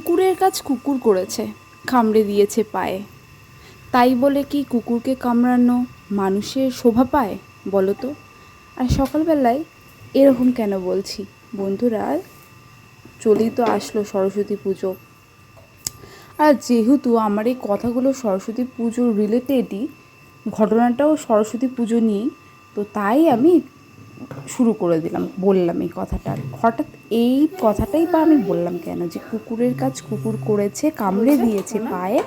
কুকুরের কাজ কুকুর করেছে কামড়ে দিয়েছে পায়ে। তাই বলে কি কুকুরকে কামড়ানো মানুষের শোভা পায় বলো তো? আর সকালবেলায় এরকম কেন বলছি? বন্ধুরা চলেই তো আসলো সরস্বতী পুজো। আর যেহেতু আমার এই কথাগুলো সরস্বতী পুজোর রিলেটেডই ঘটনাটাও সরস্বতী পুজো নিয়েই, তো তাই আমি শুরু করে দিলাম, বললাম এই কথাটা। হঠাৎ এই কথাটাই বা আমি বললাম কেন? যে কুকুরের কাজ কুকুর করেছে, কামড়ে দিয়েছে পায়ে।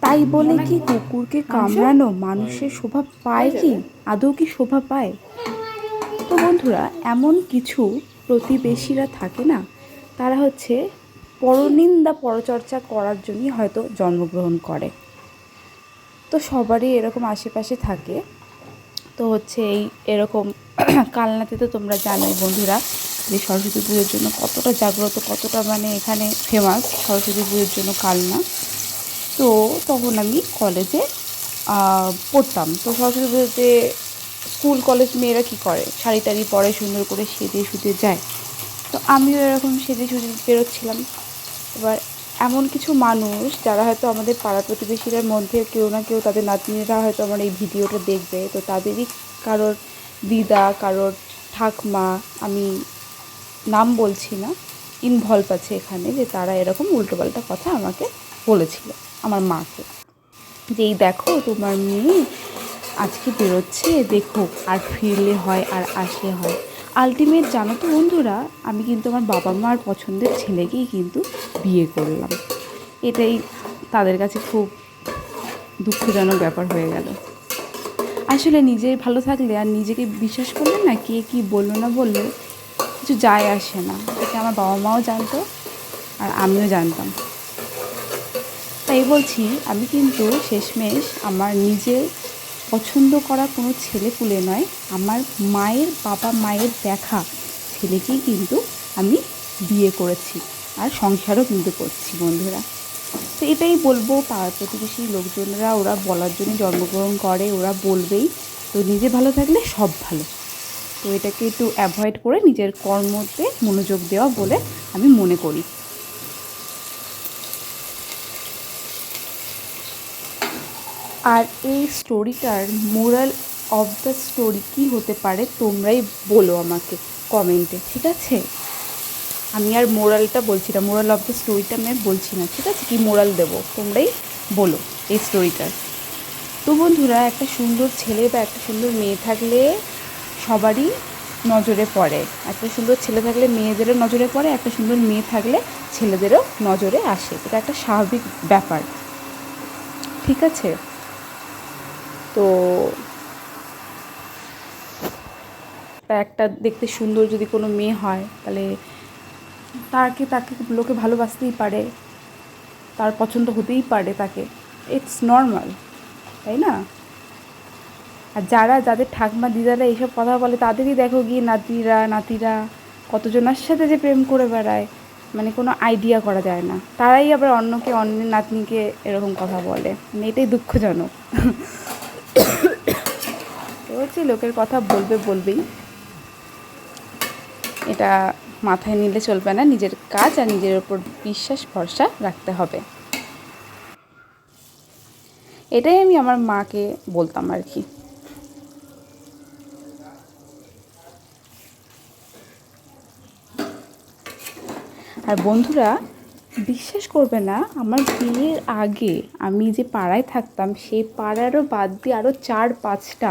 তাই বলে কি কুকুরকে কামড়ানো মানুষের শোভা পায় কি? আদৌ কি শোভা পায়? তো বন্ধুরা, এমন কিছু প্রতিবেশীরা থাকে না, তারা হচ্ছে পরনিন্দা পরচর্চা করার জন্যই হয়তো জন্মগ্রহণ করে। তো সবারই এরকম আশেপাশে থাকে। তো হচ্ছে এই এরকম কালনাতে তো তোমরা জানোই বন্ধুরা যে সরস্বতী পুজোর জন্য কতটা জাগ্রত, কতটা মানে এখানে ফেমাস সরস্বতী পুজোর জন্য কালনা। তো তখন আমি কলেজে পড়তাম। তো সরস্বতী পুজোতে স্কুল কলেজ মেয়েরা কী করে? শাড়ি টাড়ি পরে সুন্দর করে সেজে সুজে যায়। তো আমিও এরকম সেজে সুজে বেরোচ্ছিলাম। এবার এমন কিছু মানুষ যারা হয়তো আমাদের পাড়া প্রতিবেশীদের মধ্যে কেউ না কেউ তাদের নাতনিরা হয়তো আমার এই ভিডিওটা দেখবে। তো তাদেরই কারোর দিদা, কারোর ঠাকমা, আমি নাম বলছি না ইনভলভ আছে এখানে যে তারা এরকম উল্টোপাল্টা কথা আমাকে বলেছিল, আমার মাকে। যে এই দেখো তোমার মেয়ে আজকে বেরোচ্ছে, দেখো আর ফিরলে হয় আর আসলে হয়। আলটিমেট জানো তো বন্ধুরা, আমি কিন্তু আমার বাবা মার পছন্দের ছেলেকেই কিন্তু বিয়ে করলাম। এটাই তাদের কাছে খুব দুঃখজনক ব্যাপার হয়ে গেল। আসলে নিজে ভালো থাকলে আর নিজেকে বিশ্বাস করলে না কে কী বলল না বলল কিছু যায় আসে না। এটা আমার বাবা মাও জানতো আর আমিও জানতাম। তাই বলছি, আমি কিন্তু শেষমেশ আমার নিজের পছন্দ করা কোনো ছেলে পুলে নয়, আমার মায়ের বাবা মায়ের দেখা ছেলেকেই কিন্তু আমি বিয়ে করেছি। আর সংসারও কিন্তু করছি বন্ধুরা। তো এটাই বলব, পাড়ার প্রতিবেশী লোকজনরা, ওরা বলার জন্য জন্মগ্রহণ করে, ওরা বলবেই। তো নিজে ভালো থাকলে সব ভালো। তো এটাকে একটু অ্যাভয়েড করে নিজের কর্মতে মনোযোগ দেওয়া বলে আমি মনে করি। আর এই স্টোরিটার মোরাল অফ দ্য স্টোরি কী হতে পারে তোমরাই বলো আমাকে কমেন্টে, ঠিক আছে? আমি আর মোরালটা বলছি না, মোরাল অফ দ্য স্টোরিটা আমি বলছি না, ঠিক আছে? কি মোরাল দেবো? তোমরাই বলো এই স্টোরিটার তো বন্ধুরা, একটা সুন্দর ছেলে বা একটা সুন্দর মেয়ে থাকলে সবারই নজরে পড়ে। একটা সুন্দর ছেলে থাকলে মেয়েদেরও নজরে পড়ে, একটা সুন্দর মেয়ে থাকলে ছেলেদেরও নজরে আসে। এটা একটা স্বাভাবিক ব্যাপার। ঠিক আছে? তো একটা দেখতে সুন্দর যদি কোনো মেয়ে হয়, তাহলে তাকে তাকে লোকে ভালোবাসতেই পারে, তার পছন্দ হতেই পারে তাকে। ইটস নর্মাল তাই না? আর যারা, যাদের ঠাকমা দিদারা এইসব কথা বলে, তাদেরই দেখো গিয়ে নাতিরা নাতিরা, কতজনের সাথে যে প্রেম করে বেড়ায় মানে কোনো আইডিয়া করা যায় না। তারাই আবার অন্যকে, অন্যের নাতনিকে এরকম কথা বলে। মানে এটাই দুঃখজনক। হচ্ছে লোকের কথা বলবে বলবেই। এটা মাথায় নিলে চলবে না। নিজের কাজ আর নিজের ওপর বিশ্বাস, ভরসা রাখতে হবে। এটাই আমি আমার মাকে বলতাম আর কি। আর বন্ধুরা, বিশ্বাস করবে না, আমার বিয়ের আগে আমি যে পাড়ায় থাকতাম, সেই পাড়ারও বাদ দিয়ে আরও চার পাঁচটা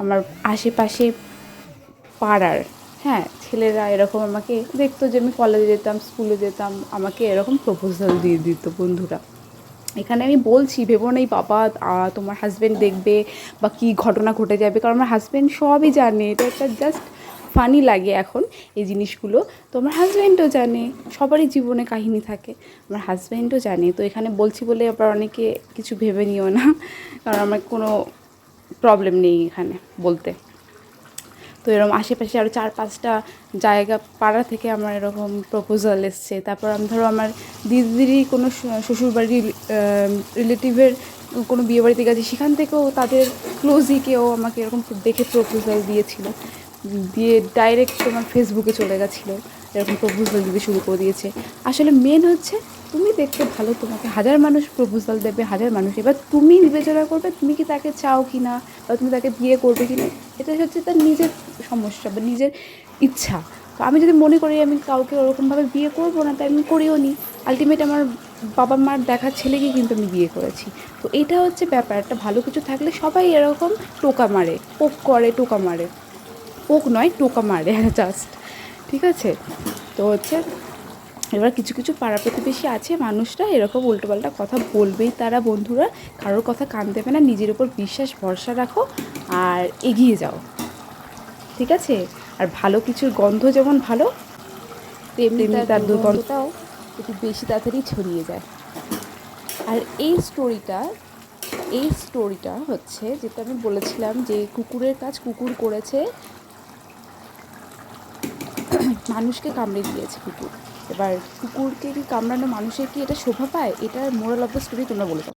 আমার আশেপাশে পাড়ার হ্যাঁ ছেলেরা এরকম আমাকে দেখতো যে আমি কলেজে যেতাম স্কুলে যেতাম, আমাকে এরকম প্রপোজাল দিয়ে দিত বন্ধুরা। এখানে আমি বলছি, ভেবো নেই বাবা তোমার হাজব্যান্ড দেখবে বা কী ঘটনা ঘটে যাবে, কারণ আমার হাজব্যান্ড সবই জানে, এটা একটা জাস্ট ফানি লাগে এখন এই জিনিসগুলো। তো আমার হাজব্যান্ডও জানে, সবারই জীবনে কাহিনী থাকে, আমার হাজব্যান্ডও জানে। তো এখানে বলছি বলে আবার অনেকে কিছু ভেবে নিও না, কারণ আমার কোনো প্রবলেম নেই এখানে বলতে। তো এরকম আশেপাশে আরও চার পাঁচটা জায়গা পাড়া থেকে আমার এরকম প্রপোজাল এসছে। তারপর আমি ধরো আমার দিদিরই কোনো শ্বশুরবাড়ির রিলেটিভের কোনো বিয়েবাড়িতে গেছে, সেখান থেকেও তাদের ক্লোজই কেউ আমাকে এরকম দেখে প্রপোজাল দিয়েছিল। দিয়ে ডাইরেক্ট তোমার ফেসবুকে চলে গেছিল, এরকম প্রপোজাল দিতে শুরু করে দিয়েছে। আসলে মেন হচ্ছে তুমি দেখতে ভালো, তোমাকে হাজার মানুষ প্রপোজাল দেবে, হাজার মানুষ। এবার তুমি বিবেচনা করবে তুমি কি তাকে চাও কি না বা তুমি তাকে বিয়ে করবে কি না এটা হচ্ছে তার নিজের সমস্যা বা নিজের ইচ্ছা। তো আমি যদি মনে করি আমি কাউকে ওরকমভাবে বিয়ে করব না, তাই আমি করিও নি। আলটিমেট আমার বাবা মার দেখা ছেলেকে কিন্তু আমি বিয়ে করেছি। তো এটা হচ্ছে ব্যাপার, একটা ভালো কিছু থাকলে সবাই এরকম টোকা মারে, পোক করে, টোকা মারে। পোক নয়, টোকা মারে জাস্ট ঠিক আছে? তো হচ্ছে এবার কিছু কিছু পাড়া প্রতিবেশী আছে মানুষরা এরকম উল্টোপাল্টা কথা বলবেই তারা বন্ধুরা। কারোর কথা কান দেবে না নিজের উপর বিশ্বাস ভরসা রাখো আর এগিয়ে যাও। ঠিক আছে? আর ভালো কিছুর গন্ধ যেমন ভালো তেমনি তার দুর্গন্ধটাও একটু বেশি তাড়াতাড়ি ছড়িয়ে যায়। আর এই স্টোরিটা এই স্টোরিটা হচ্ছে যেটা আমি বলেছিলাম যে কুকুরের কাজ কুকুর করেছে মানুষকে কামড়ে দিয়েছে কুকুর। এবার কুকুরকে কি কামড়ানো মানুষের কি এটা শোভা পায়? এটা মোরাল অফ দ্য স্টোরি তোমরা বলে